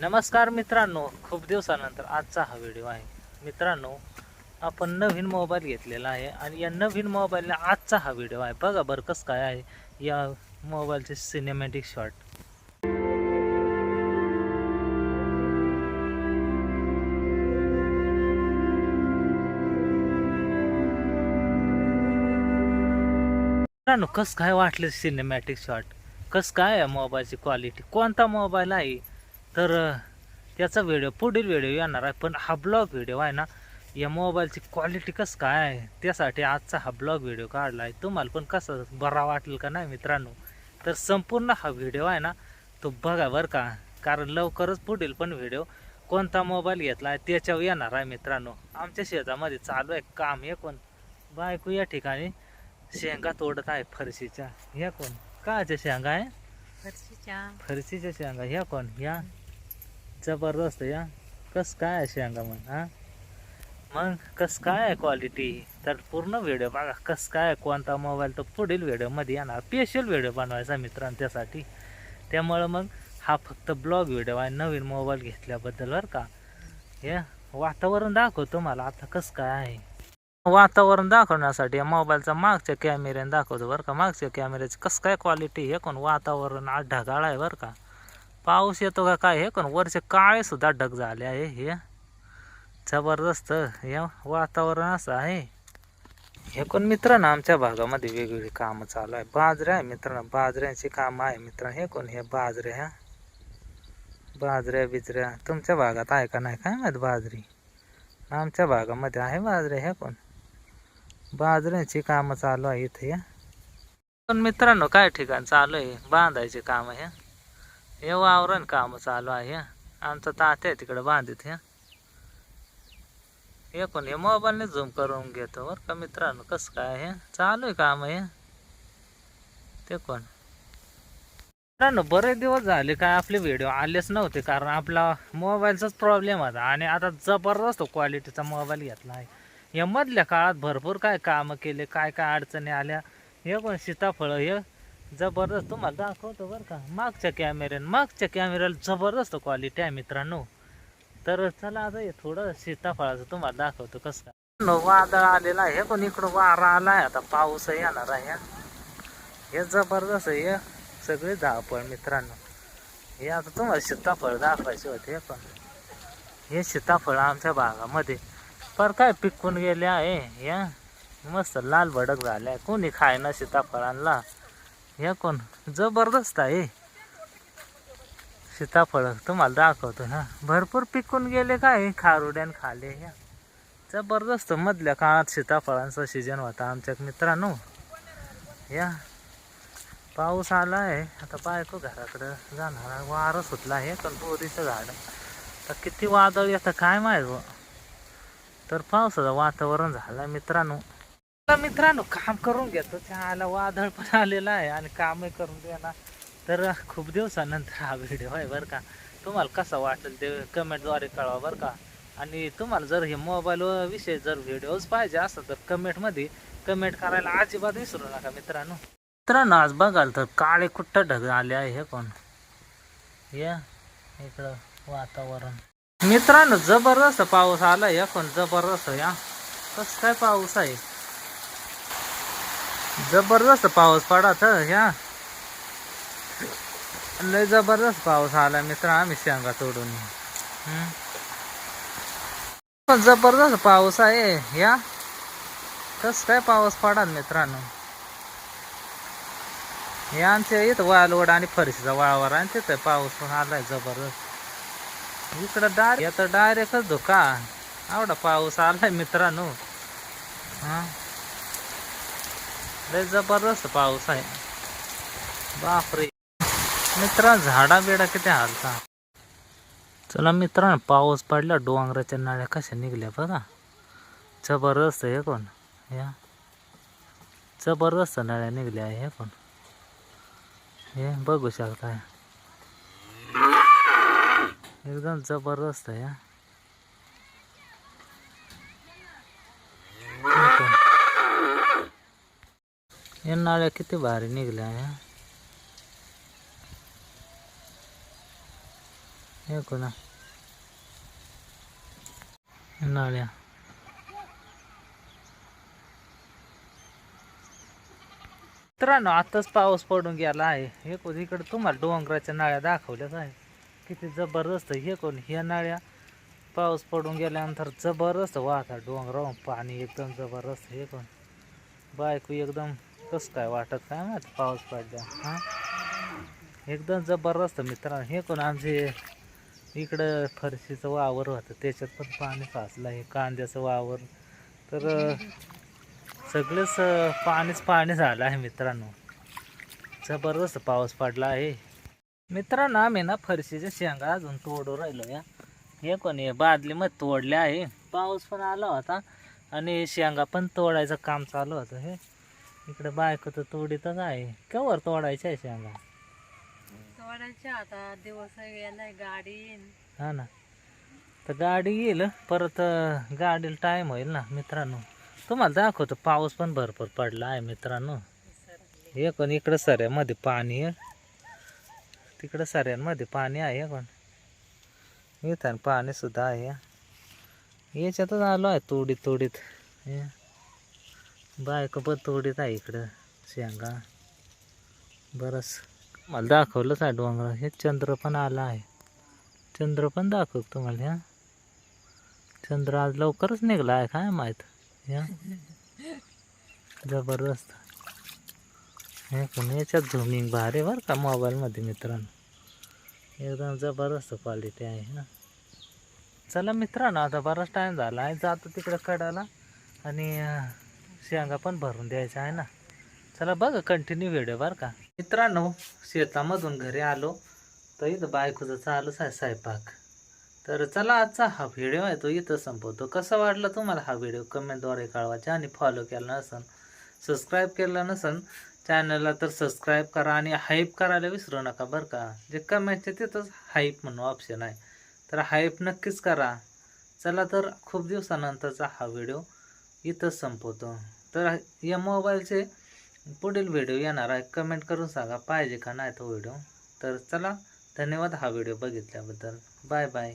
नमस्कार मित्रांनो खूप दिवसानंतर आजचा हा व्हिडिओ आहे. मित्रांनो आपण नवीन मोबाईल घेतलेला आहे आणि या नवीन मोबाईलने आजचा हा व्हिडिओ आहे. बघा बरं कसं काय आहे या मोबाईलचे सिनेमॅटिक शॉट मित्रांनो कसं काय वाटलं सिनेमॅटिक शॉट कसं काय आहे मोबाईलची क्वालिटी कोणता मोबाईल आहे? तर त्याचा व्हिडिओ पुढील व्हिडिओ येणार आहे. पण हा ब्लॉग व्हिडिओ आहे ना या मोबाईलची क्वालिटी कसं काय आहे त्यासाठी आजचा हा ब्लॉग व्हिडिओ काढला आहे. तुम्हाला पण कसं बरा वाटेल का नाही मित्रांनो? तर संपूर्ण हा व्हिडिओ आहे ना तो बघा बरं का. कारण लवकरच पुढील पण व्हिडिओ कोणता मोबाईल घेतला आहे त्याच्यावर येणार आहे मित्रांनो. आमच्या शेतामध्ये चालू आहे काम हे कोण बायको या ठिकाणी शेंगा तोडत आहे फरशीच्या. ह्या कोण? काच्या शेंगा आहे? फरशीच्या. फरशीच्या शेंगा. ह्या कोण? ह्या जबरदस्त या कस काय आहे शेंगा मग हा? मग कस काय आहे क्वालिटी तर पूर्ण व्हिडिओ बघा कस काय कोणता मोबाईल तर पुढील व्हिडिओमध्ये येणार स्पेशल व्हिडिओ बनवायचा मित्रांनो त्यासाठी. त्यामुळं मग हा फक्त ब्लॉग व्हिडिओ आहे नवीन मोबाईल घेतल्याबद्दल बरं का. हे वातावरण दाखवतो मला आता कसं काय आहे? वातावरण दाखवण्यासाठी या मोबाईलचा मागच्या कॅमेऱ्याने दाखवतो बरं का. मागच्या कॅमेऱ्याची कसं काय क्वालिटी हे कोण वातावरण आज ढगाळ आहे बरं का. पाऊस येतो का काय हे? कोण वरचे काळे सुद्धा ढग झाले आहे हे. जबरदस्त हे वातावरण असं आहे. हे कोण मित्रांनो आमच्या भागामध्ये वेगवेगळी कामं चालू आहे. बाजऱ्या आहे मित्रांनो बाजऱ्यांची कामं आहे मित्रांनो. हे कोण? हे बाजरे ह्या बाजऱ्या बिजऱ्या. तुमच्या भागात आहे का नाही? काय माहीत बाजरी? आमच्या भागामध्ये आहे बाजरे. हे कोण? बाजऱ्यांची कामं चालू आहे इथे या पण मित्रांनो काय ठिकाण चालू आहे? बांधायचे कामं हे. हे वावरण काम चालू आहे आमचं तात्या आहे तिकडे बांधित हे. हे पण हे मोबाईलने झूम करून घेतो बरं का मित्रांनो कसं काय हे. चालू आहे काम हे. ते कोण? मित्रांनो बरेच दिवस झाले काय आपले व्हिडिओ आलेच नव्हते कारण आपला मोबाईलचाच प्रॉब्लेम होता. आणि आता जबरदस्त क्वालिटीचा मोबाईल घेतला आहे. या मधल्या काळात भरपूर काय कामं केले काय काय अडचणी आल्या. हे पण सीताफळं हे? जबरदस्त तुम्हाला दाखवतो बरं का. मागच्या कॅमेऱ्यानं मागच्या कॅमेऱ्याला जबरदस्त क्वालिटी आहे मित्रांनो. तर चला आता हे थोडं सीताफळाचं तुम्हाला दाखवतो कसं काय. वादळ आलेला आहे. हे पण इकडं वारा आला आहे आता पाऊस येणार आहे हे. जबरदस्त आहे हे. सगळे धावपळ मित्रांनो. हे आता तुम्हाला सीताफळ दाखवायचे होते हे पण. हे सीताफळ आमच्या भागामध्ये पर काय पिकून गेले आहे या मस्त लाल भडक झाल्या कोणी खायना सीताफळांना. हे कोण? जबरदस्त आहे. सीताफळ तुम्हाला दाखवतो ना. भरपूर पिकून गेले काय खारुड्यान खाले ह्या जबरदस्त मधल्या काळात सीताफळांचा सीजन होता आमच्या मित्रांनो. या. पाऊस आला आहे आता बायको घराकडं जाणार. वारं सुटला आहे पण बोरीचं झाड. तर किती वादळ येतं काय माहीत तर पावसाचं वातावरण झालं मित्रांनो. तर मित्रांनो काम करून घेतो. त्याला वादळ पण आलेलं आहे आणि कामही करून देणार. तर खूप दिवसानंतर हा व्हिडिओ आहे बरं का. तुम्हाला कसा वाटेल ते कमेंटद्वारे कळवा बरं का. आणि तुम्हाला जर हे मोबाईल विषयी जर व्हिडिओज पाहिजे असं तर कमेंटमध्ये कमेंट करायला अजिबात विसरू नका मित्रांनो. मित्रांनो आज बघाल तर काळे कुट्ट ढग आले आहे हे कोण? या इकडं वातावरण. मित्रांनो जबरदस्त पाऊस आला या कोण? जबरदस्त या. कसं काय पाऊस आहे? जबरदस्त पाऊस पडत ह्या लय जबरदस्त पाऊस आला मित्र आम्ही शेंगा तोडून. पण जबरदस्त पाऊस आहे या. कस काय पाऊस पडा मित्रांनो? हे आमच्या इथं वालवड आणि फरशीचा वाळवर आणि तिथं पाऊस पण आलाय जबरदस्त. इकडं डायरेक्ट तर डायरेक्टच धोका आवडा पाऊस आलाय मित्रांनो. हा. लय जबरदस्त पाऊस आहे. बापरे. मित्रा झाडा बिडा किती हालता? चला मित्रांनो पाऊस पडला डोंगराच्या नाळ्या कशा निघल्या बघा. जबरदस्त हे कोण? या. जबरदस्त नळ्या निघल्या हे कोण? हे बघू शकता एकदम जबरदस्त आहे हा. हे कोण? या नाळ्या किती भारी निघल्या हे? कोणा नाळ्या मित्रांनो आताच पाऊस पडून गेला आहे. हे कोण इकडे तुम्हाला डोंगराच्या नाळ्या दाखवल्याच आहे. किती जबरदस्त हे कोण ह्या नाळ्या पाऊस पडून गेल्यानंतर जबरदस्त वाहतात डोंगरावर पाणी एकदम जबरदस्त हे कोण बायको एकदम कसं काय वाटत काय माहिती पाऊस पडला. हां? एकदम जबरदस्त मित्रांनो. हे कोण आमचे इकडं फरशीचं वावर होतं. त्याच्यात पण पाणी साचलं हे कांद्याचं वावर. तर सगळंच पाणीच पाणी झालं आहे मित्रांनो. जबरदस्त पाऊस पडला आहे. मित्रांनो आम्ही ना फरशीच्या शेंगा अजून तोडू राहिलो या. हे कोणी बादलीमध्ये तोडल्या आहे. पाऊस पण आला होता आणि शेंगा पण तोडायचं काम चालू होतं हे. इकडे बायको तर तोडीतच आहे. केव्हा तोडायच्या आहे शेंगा. तोडायच्या आता दिवस गेलाय गाडी येईन. हा ना. तर गाडी येईल परत गाडीला टाईम होईल ना मित्रांनो. तुम्हाला दाखवतो पाऊस पण भरपूर पडला आहे मित्रांनो. हे पण इकडं सऱ्यामध्ये पाणी आहे. तिकडं सऱ्यांमध्ये पाणी आहे पण इथं पाणी सुद्धा आहे. याच्यातच आलो आहे तोडीत तोडीत. हे. बायको पण तोडीत आहे इकडं शेंगा. बरंच. मला दाखवलंच आहे डोंगर हे चंद्र पण आला आहे. चंद्र पण दाखव तुम्हाला ह्या चंद्र आज लवकरच निघला आहे काय माहीत? ह्या जबरदस्त. हे पण याच्यात झुमिंग भारी बरं का मोबाईलमध्ये मित्रांनो. एकदम जबरदस्त क्वालिटी आहे ना चला मित्रांनो आता बराच टाईम झाला आहे. जातो तिकडं कडाला आणि शेंगा पण भरून द्यायचा आहे ना. चला बघा कंटिन्यू व्हिडिओ बरं का. मित्रांनो शेतामधून घरी आलो तर इथं बायकोचं चालूच आहे स्वयंपाक. तर चला आजचा हा व्हिडिओ आहे तो इथं संपवतो. कसा वाटला तुम्हाला हा व्हिडिओ कमेंटद्वारे कळवायचा आणि फॉलो केला नसन सबस्क्राईब केला नसन चॅनलला तर सबस्क्राईब करा आणि हाईप करायला विसरू नका बरं का. जे कमेंटचे तिथंच हाईप म्हणून ऑप्शन आहे. तर हाईप नक्कीच करा. चला तर खूप दिवसानंतरचा हा व्हिडिओ इथंच संपवतो. तर या मोबाईलचे पुढील व्हिडिओ येणार आहे. कमेंट करून सांगा पाहिजे का नाही तो व्हिडिओ. तर चला धन्यवाद. हा व्हिडिओ बघितल्याबद्दल. Bye bye.